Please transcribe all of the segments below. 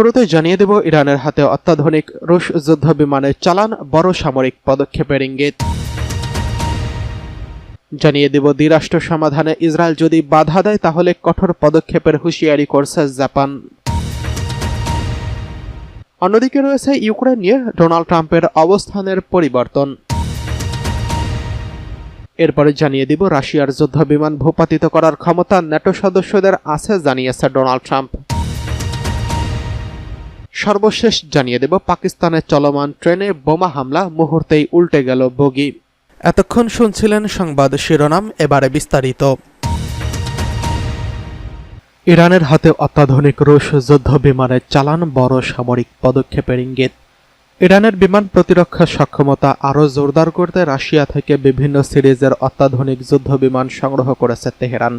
শুরুতে জানিয়ে দেব, ইরানের হাতে অত্যাধুনিক রুশ যুদ্ধ বিমানের চালান, বড় সামরিক পদক্ষেপের ইঙ্গিত। জানিয়ে দেব, দ্বিরাষ্ট্র সমাধানে ইসরায়েল যদি বাধা দেয়, তাহলে কঠোর পদক্ষেপের হুঁশিয়ারি করছে জাপান। অন্যদিকে রয়েছে ইউক্রেন নিয়ে ডোনাল্ড ট্রাম্পের অবস্থানের পরিবর্তন। এরপরে জানিয়ে দিব, রাশিয়ার যুদ্ধ বিমান ভূপাতিত করার ক্ষমতা ন্যাটো সদস্যদের আছে, জানিয়েছে ডোনাল্ড ট্রাম্প। সর্বশেষ জানিয়ে দেব পাকিস্তানের চলমান ট্রেনে বোমা হামলা, মুহূর্তেই উল্টে গেল বগি। এতক্ষণ শুনছিলেন সংবাদ শিরোনাম, এবারে বিস্তারিত। ইরানের হাতে অত্যাধুনিক রুশ যুদ্ধ বিমানের চালান বড় সামরিক পদক্ষেপের ইঙ্গিত। ইরানের বিমান প্রতিরক্ষা সক্ষমতা আরও জোরদার করতে রাশিয়া থেকে বিভিন্ন সিরিজের অত্যাধুনিক যুদ্ধ বিমান সংগ্রহ করেছে তেহরান।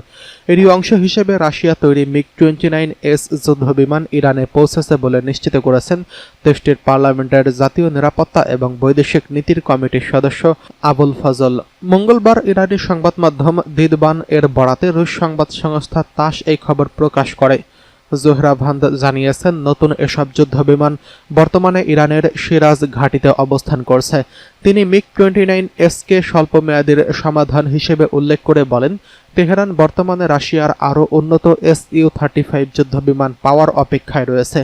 এরই অংশ হিসেবে রাশিয়া তৈরি মিগ টোয়েন্টি নাইন এস যুদ্ধ বিমান ইরানে পৌঁছেছে বলে নিশ্চিত করেছেন দেশটির পার্লামেন্টের জাতীয় নিরাপত্তা এবং বৈদেশিক নীতির কমিটির সদস্য আবুল ফজল। মঙ্গলবার ইরানি সংবাদ মাধ্যম দিদবান এর বরাতে রুশ সংবাদ সংস্থা তাস এই খবর প্রকাশ করে। জোহরা ভান্দ জানিয়েছেন, নতুন এসব যুদ্ধ বিমান বর্তমানে ইরানের সিরাজ ঘাটিতে অবস্থান করছে। তিনি মিগ টোয়েন্টি নাইন এসকে স্বল্প মেয়াদের সমাধান হিসেবে উল্লেখ করে বলেন, তেহরান বর্তমানে রাশিয়ার আরও উন্নত এস ইউ থার্টি ফাইভ যুদ্ধ বিমান পাওয়ার অপেক্ষায় রয়েছে।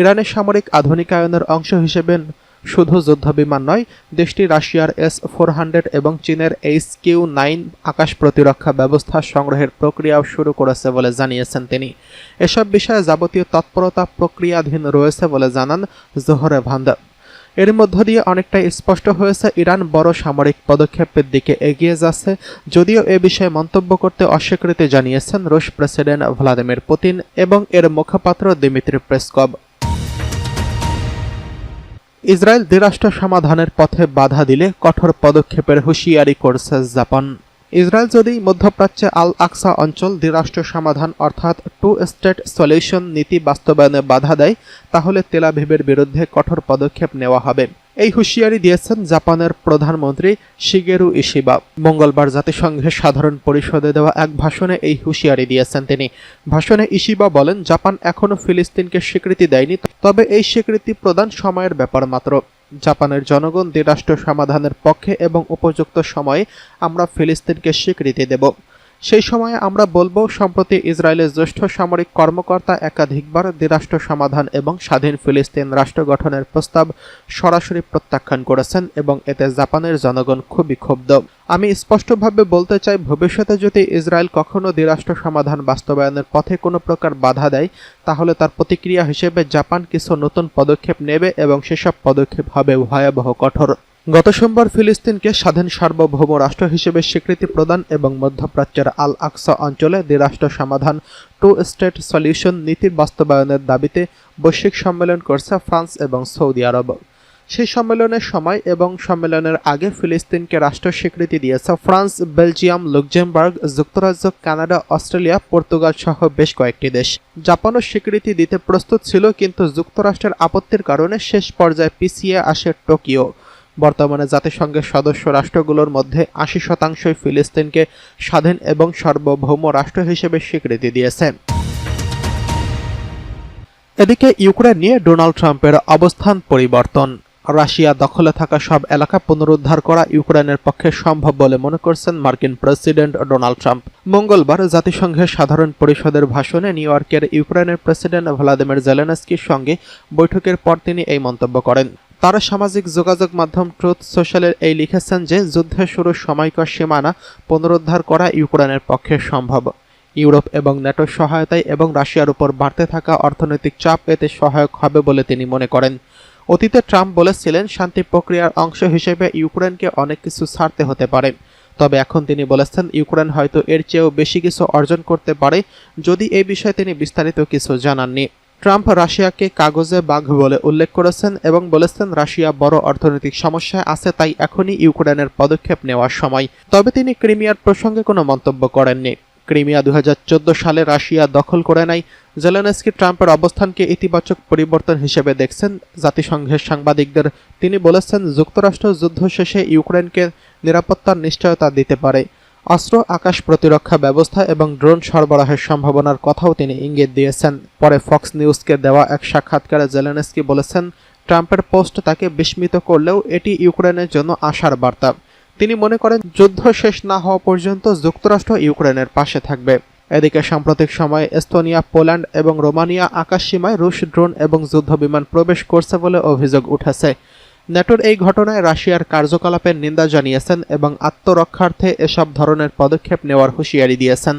ইরানের সামরিক আধুনিকায়নের অংশ হিসেবে শুধু যুদ্ধবিমান নয়, দেশটি রাশিয়ার এস ফোর হান্ড্রেড এবং চীনের এইচ কিউ নাইন আকাশ প্রতিরক্ষা ব্যবস্থা সংগ্রহের প্রক্রিয়াও শুরু করেছে বলে জানিয়েছেন তিনি। এসব বিষয়ে যাবতীয় তৎপরতা প্রক্রিয়াধীন রয়েছে বলে জানান জোহরে ভান্দা। এর মধ্য দিয়ে অনেকটাই স্পষ্ট হয়েছে, ইরান বড় সামরিক পদক্ষেপের দিকে এগিয়ে যাচ্ছে। যদিও এ বিষয়ে মন্তব্য করতে অস্বীকৃতি জানিয়েছেন রুশ প্রেসিডেন্ট ভ্লাদিমির পুতিন এবং এর মুখপাত্র দিমিত্রি প্রেসকভ ইসরায়েল দ্বিরাষ্ট্র সমাধানের পথে বাধা দিলে কঠোর পদক্ষেপের হুঁশিয়ারি করছে জাপান। ইসরায়েল যদি মধ্যপ্রাচ্যে আল আকসা অঞ্চল দ্বিরাষ্ট্র সমাধান অর্থাৎ টু স্টেট সলিউশন নীতি বাস্তবায়নে বাধা দেয়, তাহলে তেলাভিবের বিরুদ্ধে কঠোর পদক্ষেপ নেওয়া হবে। এই হুঁশিয়ারি দিয়েছেন জাপানের প্রধানমন্ত্রী শিগেরু ইশিবা। মঙ্গলবার জাতিসংঘের সাধারণ পরিষদে দেওয়া এক ভাষণে এই হুঁশিয়ারি দিয়েছেন তিনি। ভাষণে ইশিবা বলেন, জাপান এখনও ফিলিস্তিনকে স্বীকৃতি দেয়নি তবে এই স্বীকৃতি প্রদান সময়ের ব্যাপার মাত্র। জাপানের জনগণ দ্বিরাষ্ট্র সমাধানের পক্ষে এবং উপযুক্ত সময়ে আমরা ফিলিস্তিনকে স্বীকৃতি দেব। সেই সময়ে আমরা বলব, সম্প্রতি ইসরায়েলের জ্যেষ্ঠ সামরিক কর্মকর্তা একাধিকবার দ্বিরাষ্ট্র সমাধান এবং স্বাধীন ফিলিস্তিন রাষ্ট্র গঠনের প্রস্তাব সরাসরি প্রত্যাখ্যান করেছেন এবং এতে জাপানের জনগণ খুবই ক্ষুব্ধ। আমি স্পষ্টভাবে বলতে চাই, ভবিষ্যতে যদি ইসরায়েল কখনো দ্বিরাষ্ট্র সমাধান বাস্তবায়নের পথে কোনো প্রকার বাধা দেয়, তাহলে তার প্রতিক্রিয়া হিসেবে জাপান কিছু নতুন পদক্ষেপ নেবে এবং সেসব পদক্ষেপ হবে ভয়াবহ কঠোর। গত সোমবার ফিলিস্তিনকে স্বাধীন সার্বভৌম রাষ্ট্র হিসেবে স্বীকৃতি প্রদান এবং মধ্যপ্রাচ্যের আল আকসা অঞ্চলে দ্বিরাষ্ট্র সমাধান টু স্টেট সলিউশন নীতির বাস্তবায়নের দাবিতে বৈশ্বিক সম্মেলন করছে ফ্রান্স এবং সৌদি আরব। সেই সম্মেলনের সময় এবং সম্মেলনের আগে ফিলিস্তিনকে রাষ্ট্র স্বীকৃতি দিয়েছে ফ্রান্স, বেলজিয়াম, লুক্সেমবার্গ, যুক্তরাজ্য, কানাডা, অস্ট্রেলিয়া, পর্তুগাল সহ বেশ কয়েকটি দেশ। জাপানও স্বীকৃতি দিতে প্রস্তুত ছিল, কিন্তু যুক্তরাষ্ট্রের আপত্তির কারণে শেষ পর্যায়ে পিছিয়ে আসে টোকিও। বর্তমানে জাতিসংঘের সদস্য রাষ্ট্রগুলোর মধ্যে আশি শতাংশই ফিলিস্তিনকে স্বাধীন এবং সার্বভৌম রাষ্ট্র হিসেবে স্বীকৃতি দিয়েছে। এদিকে ইউক্রেন নিয়ে ডোনাল্ড ট্রাম্পের অবস্থান পরিবর্তন। রাশিয়া দখলে থাকা সব এলাকা পুনরুদ্ধার করা ইউক্রেনের পক্ষে সম্ভব বলে মনে করছেন মার্কিন প্রেসিডেন্ট ডোনাল্ড ট্রাম্প। মঙ্গলবার জাতিসংঘের সাধারণ পরিষদের ভাষণে নিউ ইয়র্কের ইউক্রেনের প্রেসিডেন্ট ভ্লাদিমির জেলেনস্কির সঙ্গে বৈঠকের পর তিনি এই মন্তব্য করেন। তারা সামাজিক যোগাযোগ মাধ্যম ট্রুথ সোশ্যালের এই লিখেছেন যে যুদ্ধের শুরুর সময়কার সীমানা পুনরুদ্ধার করা ইউক্রেনের পক্ষে সম্ভব। ইউরোপ এবং ন্যাটোর সহায়তায় এবং রাশিয়ার উপর বাড়তে থাকা অর্থনৈতিক চাপ এতে সহায়ক হবে বলে তিনি মনে করেন। অতীতে ট্রাম্প বলেছিলেন, শান্তি প্রক্রিয়ার অংশ হিসেবে ইউক্রেনকে অনেক কিছু ছাড়তে হতে পারে। তবে এখন তিনি বলেছেন, ইউক্রেন হয়তো এর চেয়েও বেশি কিছু অর্জন করতে পারে যদি এই বিষয়ে তিনি বিস্তারিত কিছু জানাননি। ট্রাম্প রাশিয়াকে কাগজে বাঘ বলে উল্লেখ করেছেন এবং বলেছেন, রাশিয়া বড় অর্থনৈতিক সমস্যায় আছে, তাই এখনই ইউক্রেনের পদক্ষেপ নেওয়ার সময়। তবে তিনি ক্রিমিয়ার প্রসঙ্গে কোনো মন্তব্য করেননি। ক্রিমিয়া দু হাজার চোদ্দ সালে রাশিয়া দখল করে নেয়। জেলেনস্কি ট্রাম্পের অবস্থানকে ইতিবাচক পরিবর্তন হিসেবে দেখছেন। জাতিসংঘের সাংবাদিকদের তিনি বলেছেন, যুক্তরাষ্ট্র যুদ্ধ শেষে ইউক্রেনকে নিরাপত্তার নিশ্চয়তা দিতে পারে। অস্ত্র, আকাশ প্রতিরক্ষা ব্যবস্থা এবং ড্রোন সরবরাহের সম্ভাবনার কথাও তিনি ইঙ্গিত দিয়েছেন। পরে ফক্স নিউজকে দেওয়া এক সাক্ষাৎকারে জেলেনস্কি বলেছেন, ট্রাম্পের পোস্ট তাকে বিস্মিত করলেও এটি ইউক্রেনের জন্য আশার বার্তা। তিনি মনে করেন, যুদ্ধ শেষ না হওয়া পর্যন্ত যুক্তরাষ্ট্র ইউক্রেনের পাশে থাকবে। এদিকে সাম্প্রতিক সময়ে এস্তোনিয়া, পোল্যান্ড এবং রোমানিয়া আকাশসীমায় রুশ ড্রোন এবং যুদ্ধবিমান প্রবেশ করছে বলে অভিযোগ উঠেছে। ন্যাটোর এই ঘটনায় রাশিয়ার কার্যকলাপের নিন্দা জানিয়েছেন এবং আত্মরক্ষার্থে এসব ধরনের পদক্ষেপ নেওয়ার হুঁশিয়ারি দিয়েছেন।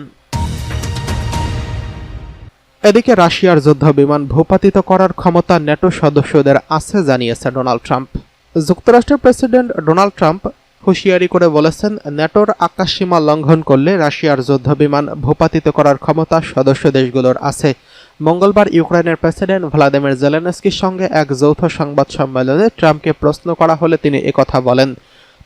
এদিকে রাশিয়ার যুদ্ধ বিমান ভূপাতিত করার ক্ষমতা ন্যাটো সদস্যদের আছে, জানিয়েছে ডোনাল্ড ট্রাম্প। যুক্তরাষ্ট্রের প্রেসিডেন্ট ডোনাল্ড ট্রাম্প হুঁশিয়ারি করে বলেছেন ন্যাটোর আকাশসীমা লঙ্ঘন করলে রাশিয়ার যুদ্ধ বিমান ভূপাতিত করার ক্ষমতা সদস্য দেশগুলোর আছে। মঙ্গলবার ইউক্রেনের প্রেসিডেন্ট ভ্লাদিমির জেলেনস্কির সঙ্গে এক যৌথ সংবাদ সম্মেলনে ট্রাম্পকে প্রশ্ন করা হলে তিনি একথা বলেন।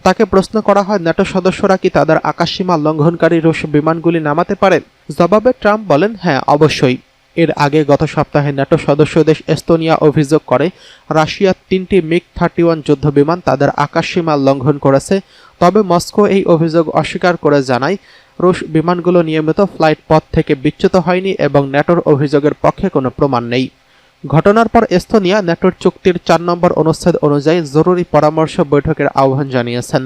তাকে প্রশ্ন করা হয় ন্যাটো সদস্যরা কি তাদের আকাশসীমা লঙ্ঘনকারী রুশ বিমানগুলি নামাতে পারে? জবাবে ট্রাম্প বলেন হ্যাঁ অবশ্যই। এর আগে গত সপ্তাহে ন্যাটো সদস্য দেশ এস্তোনিয়া অভিযোগ করে রাশিয়ার তিনটি মিগ থার্টি ওয়ান যুদ্ধ বিমান তাদের আকাশসীমা লঙ্ঘন করেছে। তবে মস্কো এই অভিযোগ অস্বীকার করে জানায়, রুশ বিমানগুলো নিয়মিত ফ্লাইট পথ থেকে বিচ্যুত হয়নি এবং ন্যাটোর অভিযোগের পক্ষে কোনো প্রমাণ নেই। ঘটনার পর এস্তোনিয়া ন্যাটোর চুক্তির চার নম্বর অনুচ্ছেদ অনুযায়ী জরুরি পরামর্শ বৈঠকের আহ্বান জানিয়েছেন।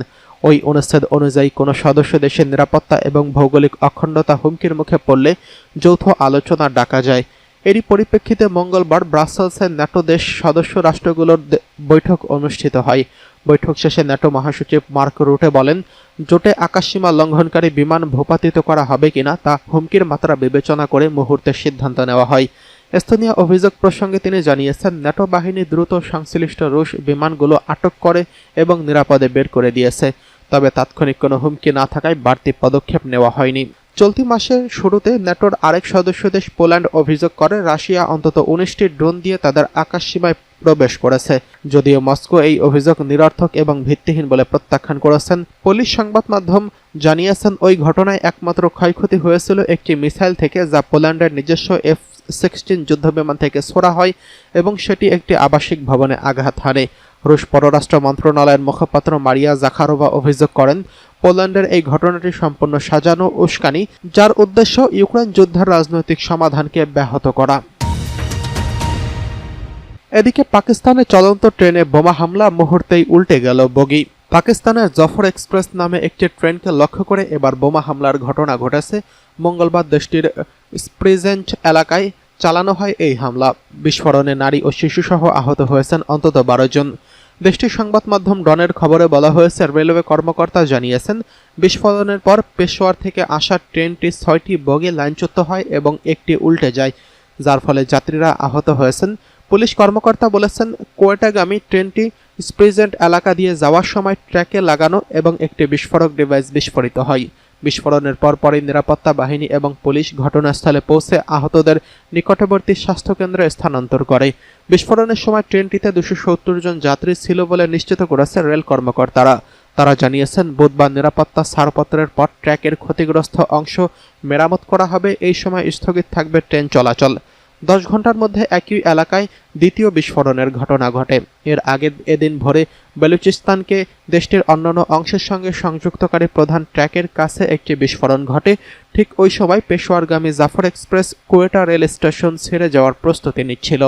ওই অনুচ্ছেদ অনুযায়ী কোনো সদস্য দেশের নিরাপত্তা এবং ভৌগোলিক অখণ্ডতা হুমকির মুখে পড়লে যৌথ আলোচনা ডাকা যায়। এরই পরিপ্রেক্ষিতে মঙ্গলবার ব্রাসেলসের ন্যাটো দেশ সদস্য রাষ্ট্রগুলোর বৈঠক অনুষ্ঠিত হয়। বৈঠক শেষে ন্যাটো মহাসচিব মার্ক রুটে বলেন, জোটে আকাশসীমা লঙ্ঘনকারী বিমান ভূপাতিত করা হবে কিনা তা হুমকির মাত্রা বিবেচনা করে মুহূর্তে সিদ্ধান্ত নেওয়া হয়। এস্তোনিয়া অভিযোগ প্রসঙ্গে তিনি জানিয়েছেন ন্যাটো বাহিনী দ্রুত সংশ্লিষ্ট রুশ বিমানগুলো আটক করে এবং নিরাপদে বের করে দিয়েছে। তবে তাৎক্ষণিক কোনো হুমকি না থাকায় বাড়তি পদক্ষেপ নেওয়া হয়নি। চলতি মাসের শুরুতে ন্যাটোর আরেক সদস্য দেশ পোল্যান্ড অভিযোগ করে, রাশিয়া অন্তত উনিশটি ড্রোন দিয়ে তাদের আকাশসীমায় প্রবেশ করেছে। যদিও মস্কো এই অভিযোগ নিরর্থক এবং ভিত্তিহীন বলে প্রত্যাখ্যান করেছেন, পুলিশ সংবাদ মাধ্যম জানিয়েছেন ওই ঘটনায় একমাত্র ক্ষয়ক্ষতি হয়েছিল একটি মিসাইল থেকে যা পোল্যান্ডের নিজস্ব এফ সিক্সটিন যুদ্ধবিমান থেকে ছোড়া হয় এবং সেটি একটি আবাসিক ভবনে আঘাত হানে। রুশ পররাষ্ট্র মন্ত্রণালয়ের মুখপাত্র মারিয়া জাখারোভা অভিযোগ করেন, পোল্যান্ডের এই ঘটনাটি সম্পূর্ণ সাজানো উস্কানি, যার উদ্দেশ্য ইউক্রেন যুদ্ধের রাজনৈতিক সমাধানকে ব্যাহত করা। এদিকে পাকিস্তানে চলন্ত ট্রেনে বোমা হামলা মুহূর্তেই উল্টে গেল বগি। পাকিস্তানের জফর এক্সপ্রেস নামে একটি ট্রেনকে লক্ষ্য করে এবার বোমা হামলার ঘটনা ঘটেছে মঙ্গলবার দেশটির স্প্রিজেন্ট এলাকায়। চালানো হয় এই হামলা। বিস্ফোরণে নারী ও শিশুসহ আহত হয়েছেন অন্তত বারো জন। দেশটির সংবাদ মাধ্যম ডনের খবরে বলা হয়েছে, রেলওয়ে কর্মকর্তা জানিয়েছেন, বিস্ফোরণের পর পেশোয়ার থেকে আসা ট্রেনটি ছয়টি বগে লাইনচ্যুত হয় এবং একটি উল্টে যায়, যার ফলে যাত্রীরা আহত হয়েছেন। পুলিশ কর্মকর্তা বলেছেন, কোয়েটাগামী ট্রেনটি স্প্রিজেন্ট এলাকা দিয়ে যাওয়ার সময় ট্র্যাকে লাগানো এবং একটি বিস্ফোরক ডিভাইস বিস্ফোরিত হয়। বিস্ফোরণের পরপরই নিরাপত্তা বাহিনী এবং পুলিশ ঘটনাস্থলে পৌঁছে আহতদের নিকটবর্তী স্বাস্থ্যকেন্দ্রে স্থানান্তর করে। বিস্ফোরণের সময় ট্রেনটিতে দুশো সত্তর জন যাত্রী ছিল বলে নিশ্চিত করেছে রেল কর্মকর্তারা। তারা জানিয়েছেন, বুধবার নিরাপত্তা ছাড়পত্রের পর ট্র্যাকের ক্ষতিগ্রস্ত অংশ মেরামত করা হবে। এই সময় স্থগিত থাকবে ট্রেন চলাচল। দশ ঘণ্টার মধ্যে একই এলাকায় দ্বিতীয় বিস্ফোরণের ঘটনা ঘটে। এর আগে এদিন ভোরে বেলুচিস্তানকে দেশটির অন্যান্য অংশের সঙ্গে সংযুক্তকারী প্রধান ট্র্যাকের কাছে একটি বিস্ফোরণ ঘটে। ঠিক ওই সময় পেশোয়ারগামী Jafar express Quetta rail station ছেড়ে যাওয়ার প্রস্তুতি নিচ্ছিল।